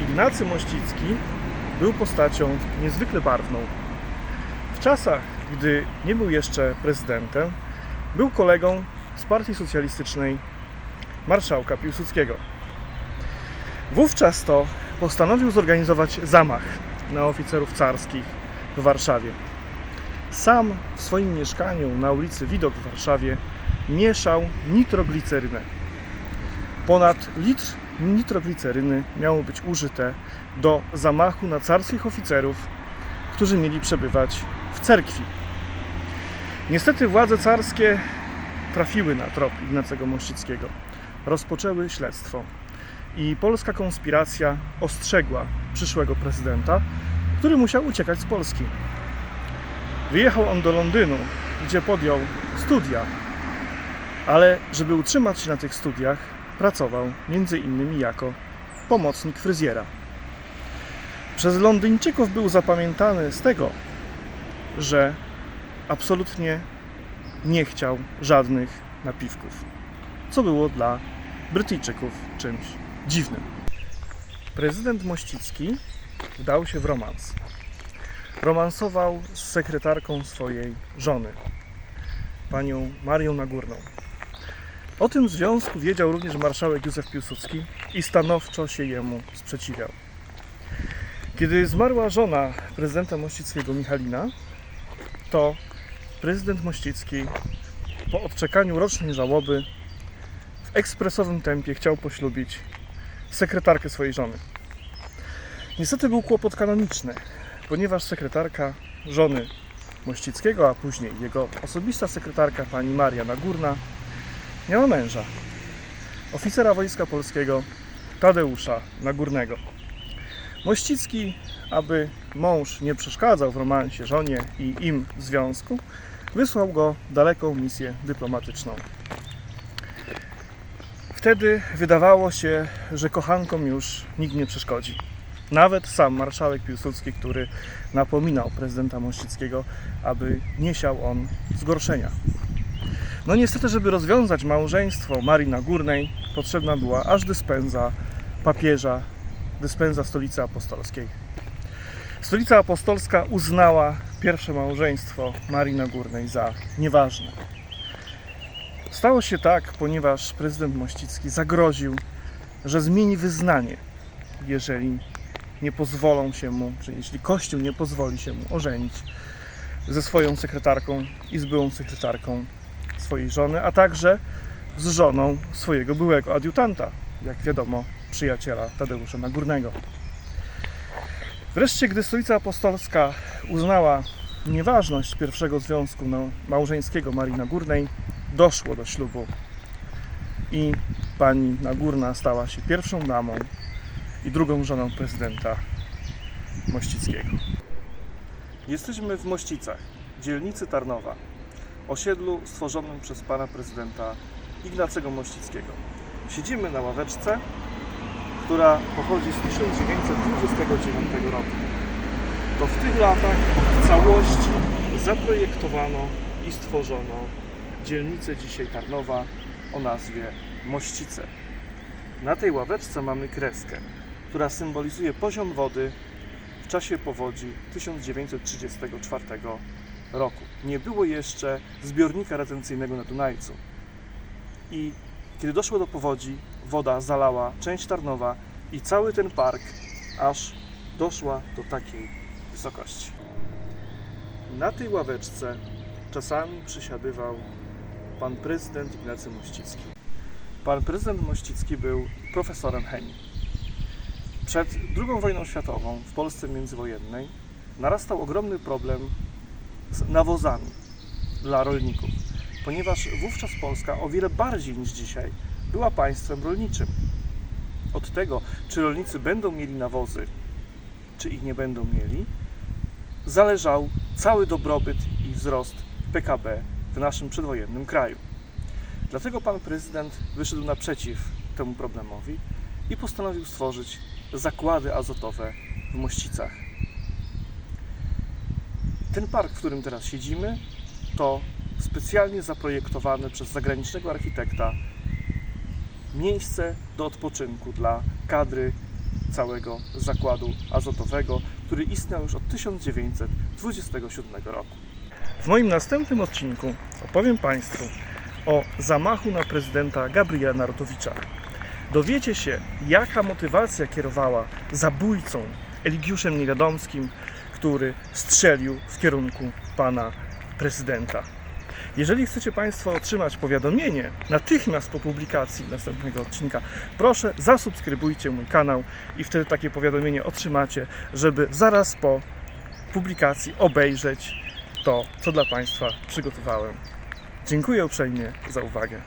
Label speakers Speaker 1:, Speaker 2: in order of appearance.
Speaker 1: Ignacy Mościcki był postacią niezwykle barwną. W czasach, gdy nie był jeszcze prezydentem, był kolegą z Partii Socjalistycznej marszałka Piłsudskiego. Wówczas to postanowił zorganizować zamach na oficerów carskich w Warszawie. Sam w swoim mieszkaniu na ulicy Widok w Warszawie mieszał nitroglicerynę. Ponad litr nitrogliceryny miało być użyte do zamachu na carskich oficerów, którzy mieli przebywać w cerkwi. Niestety władze carskie trafiły na trop Ignacego Mościckiego. Rozpoczęły śledztwo i polska konspiracja ostrzegła przyszłego prezydenta, który musiał uciekać z Polski. Wyjechał on do Londynu, gdzie podjął studia, ale żeby utrzymać się na tych studiach, pracował innymi jako pomocnik fryzjera. Przez Londyńczyków był zapamiętany z tego, że absolutnie nie chciał żadnych napiwków, co było dla Brytyjczyków czymś dziwnym. Prezydent Mościcki wdał się w romans. Romansował z sekretarką swojej żony, panią Marią Nagórną. O tym związku wiedział również marszałek Józef Piłsudski i stanowczo się jemu sprzeciwiał. Kiedy zmarła żona prezydenta Mościckiego Michalina, to prezydent Mościcki po odczekaniu rocznej żałoby w ekspresowym tempie chciał poślubić sekretarkę swojej żony. Niestety był kłopot kanoniczny, ponieważ sekretarka żony Mościckiego, a później jego osobista sekretarka pani Maria Nagórna miała męża, oficera Wojska Polskiego Tadeusza Nagórnego. Mościcki, aby mąż nie przeszkadzał w romansie żonie i im w związku, wysłał go daleką misję dyplomatyczną. Wtedy wydawało się, że kochankom już nikt nie przeszkodzi. Nawet sam marszałek Piłsudski, który napominał prezydenta Mościckiego, aby nie siał on zgorszenia. No niestety, żeby rozwiązać małżeństwo Marii Nagórnej, potrzebna była aż dyspensa papieża, dyspensa stolicy apostolskiej. Stolica apostolska uznała pierwsze małżeństwo Marii Nagórnej za nieważne. Stało się tak, ponieważ prezydent Mościcki zagroził, że zmieni wyznanie, jeżeli nie pozwolą się mu, czy jeśli Kościół nie pozwoli się mu ożenić ze swoją sekretarką i z byłą sekretarką swojej żony, a także z żoną swojego byłego adiutanta, jak wiadomo, przyjaciela Tadeusza Nagórnego. Wreszcie, gdy stolica apostolska uznała nieważność pierwszego związku no, małżeńskiego Marii Nagórnej, doszło do ślubu i pani Nagórna stała się pierwszą damą i drugą żoną prezydenta Mościckiego. Jesteśmy w Mościcach, dzielnicy Tarnowa, osiedlu stworzonym przez pana prezydenta Ignacego Mościckiego. Siedzimy na ławeczce, która pochodzi z 1929 roku. To w tych latach w całości zaprojektowano i stworzono dzielnicę dzisiaj Tarnowa o nazwie Mościce. Na tej ławeczce mamy kreskę, która symbolizuje poziom wody w czasie powodzi 1934 roku. Nie było jeszcze zbiornika retencyjnego na Dunajcu. I kiedy doszło do powodzi, woda zalała część Tarnowa i cały ten park, aż doszła do takiej wysokości. Na tej ławeczce czasami przysiadywał pan prezydent Ignacy Mościcki. Pan prezydent Mościcki był profesorem chemii. Przed II wojną światową w Polsce międzywojennej narastał ogromny problem z nawozami dla rolników, ponieważ wówczas Polska o wiele bardziej niż dzisiaj była państwem rolniczym. Od tego, czy rolnicy będą mieli nawozy, czy ich nie będą mieli, zależał cały dobrobyt i wzrost PKB w naszym przedwojennym kraju. Dlatego pan prezydent wyszedł naprzeciw temu problemowi i postanowił stworzyć zakłady azotowe w Mościcach. Ten park, w którym teraz siedzimy, to specjalnie zaprojektowane przez zagranicznego architekta miejsce do odpoczynku dla kadry całego zakładu azotowego, który istniał już od 1927 roku. W moim następnym odcinku opowiem Państwu o zamachu na prezydenta Gabriela Narutowicza. Dowiecie się, jaka motywacja kierowała zabójcą Eligiuszem Niewiadomskim, który strzelił w kierunku pana prezydenta. Jeżeli chcecie Państwo otrzymać powiadomienie natychmiast po publikacji następnego odcinka, proszę zasubskrybujcie mój kanał i wtedy takie powiadomienie otrzymacie, żeby zaraz po publikacji obejrzeć to, co dla Państwa przygotowałem. Dziękuję uprzejmie za uwagę.